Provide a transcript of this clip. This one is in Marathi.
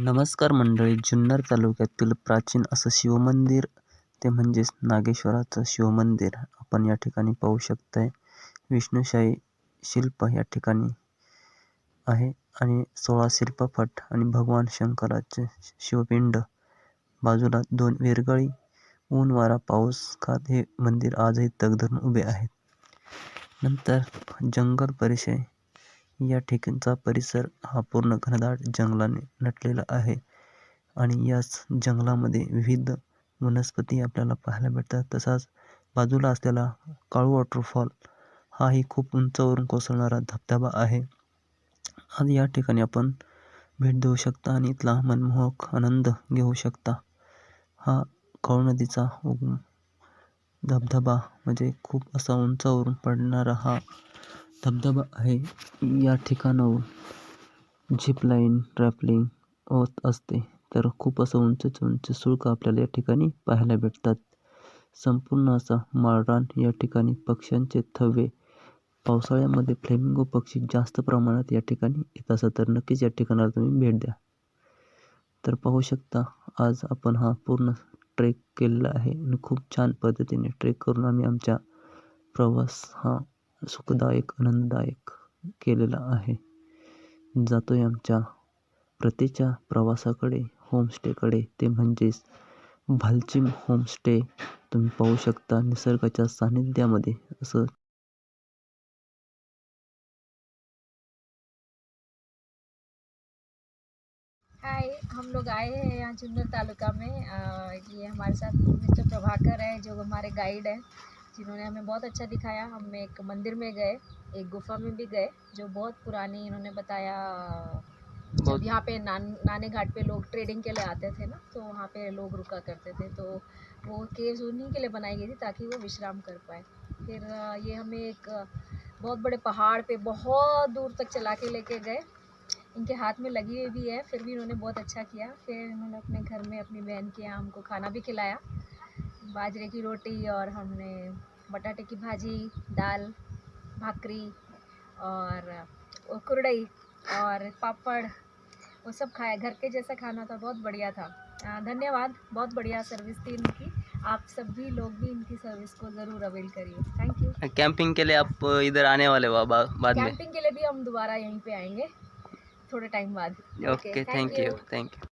नमस्कार मंडळी जुन्नर तालुक्यातील प्राचीन असं शिवमंदिर ते म्हणजेच नागेश्वराचं शिवमंदिर आपण या ठिकाणी पाहू शकताय. विष्णुशाही शिल्प या ठिकाणी आहे आणि सोळा शिल्पपट आणि भगवान शंकराचे शिवपिंड. बाजूला दोन वेरगळी ऊन वारा पाऊस खात हे मंदिर आजही तग धरून उभे आहेत. नंतर जंगल परिसर या ठिकाणचा परिसर हा पूर्ण घनदाट जंगलाने नटलेला आहे आणि याच जंगलामध्ये विविध वनस्पती आपल्याला पाहायला भेटतात तसाच बाजूला असलेला काळू वॉटरफॉल हाही खूप उंचावरून कोसळणारा धबधबा आहे. आज या ठिकाणी आपण भेट देऊ शकता आणि इथला मनमोहक आनंद घेऊ शकता. हा काळू नदीचा उगम धबधबा म्हणजे खूप असा उंचावरून पडणारा हा धबधबा आहे. या ठिकाणाहून झिपलाईन ट्रॅपलिंग होत असते. तर खूप असं उंचच उंच शुल्क आपल्याला या ठिकाणी पाहायला भेटतात. संपूर्ण असा माळरान या ठिकाणी पक्ष्यांचे थवे पावसाळ्यामध्ये फ्लेमिंगो पक्षी जास्त प्रमाणात या ठिकाणी येत असतात. तर नक्कीच या ठिकाणाला तुम्ही भेट द्या. तर पाहू शकता आज आपण हा पूर्ण ट्रेक केलेला आहे. आणि खूप छान पद्धतीने ट्रेक करून आम्ही आमच्या प्रवास हा सुखदायक आनंददायक केलेला आहे. जातोय आमच्या प्रतीच्या प्रवासाकडे होमस्टेकडे ते म्हणजेच भालचिम होमस्टे तुम्ही पाहू शकता निसर्गाच्या सानिध्यामध्ये असं हम लोग आए हैं यहाँ जुन्नर तालुका में। अ, ये हमारे साथ मिस्टर प्रभाकर है जो हमारे गाइड हैं। जिन्होंने हमें बहुत अच्छा दिखाया। हम एक मंदिर में गए एक गुफा में भी गए जो बहुत पुरानी इन्होंने बताया जब यहाँ पे नान नाने घाट पे लोग ट्रेडिंग के लिए आते थे ना तो वहाँ पे लोग रुका करते थे तो वो केव्स उन्हीं के लिए बनाई गई थी ताकि वो विश्राम कर पाए। फिर ये हमें एक बहुत बड़े पहाड़ पे बहुत दूर तक चला के लेके गए। इनके हाथ में लगी हुई भी है फिर भी इन्होंने बहुत अच्छा किया। फिर इन्होंने अपने घर में अपनी बहन के यहाँ हमको खाना भी खिलाया। बाजरे की रोटी और हमने बटाटे की भाजी दाल भाकरी और कुरडई और पापड़ वो सब खाया। घर के जैसा खाना था बहुत बढ़िया था। धन्यवाद बहुत बढ़िया सर्विस थी इनकी। आप सभी लोग भी इनकी सर्विस को ज़रूर अवेल करिए। थैंक यू कैंपिंग के लिए आप इधर आने वाले हो बा, बाद में? कैंपिंग के लिए भी हम दोबारा यहीं पे आएँगे थोड़े टाइम बाद। Okay thank you thank you